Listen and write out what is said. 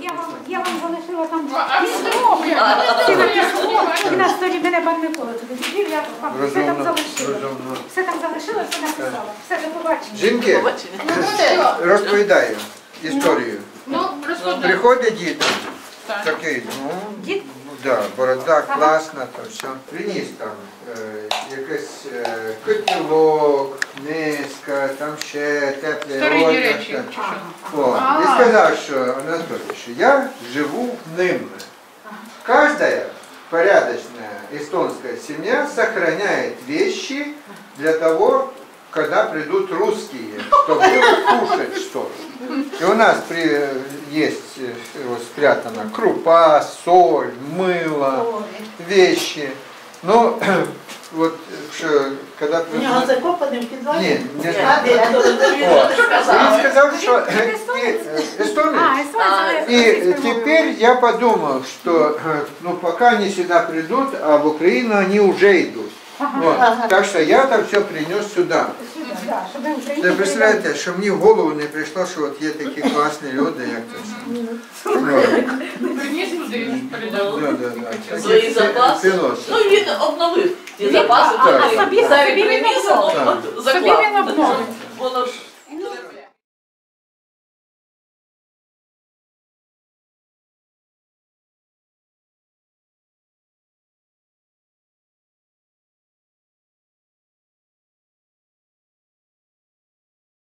я вам, я вам залишила там письмо. і на столі мене пан Микола туди відвів, я вам все там залишила. Все там залишила, все написала. Все, до побачення. Жінки, розповідаю історію. Ну. Приходить дід, такий, ну, да, борода класна, то все. Приніс там е, якийсь е, котілок, там ще теплий Старинні одяг. речі, так. чи що? О, А. і сказав, що Анатолій, що я живу ним. Каждая порядочная эстонская семья сохраняет вещи для того, когда придут русские, чтобы кушать что-то. И у нас при, есть э, вот, спрятана крупа, соль, мыло, вещи. Ну, вот, что, когда У нього придут... закопаний в підвалі? Ні, не А, знаю. де? О, Він сказав, що Він е, естонець? і- е, естонець. А, естонец, И теперь я подумал, что э, ну, пока они сюда придут, а в Украину они уже идут. Вот. Так что я это все принес сюда. Да, щоб ви Ви українці представляєте, що мені в голову не прийшло, що от є такі класні люди, як це. Вот. Приніс туди, передав. Да, да, да. Свої Такі запаси. філософи. Ну він обновив ті Він- запаси, а, а які собі- самі собі він приніс, обновив.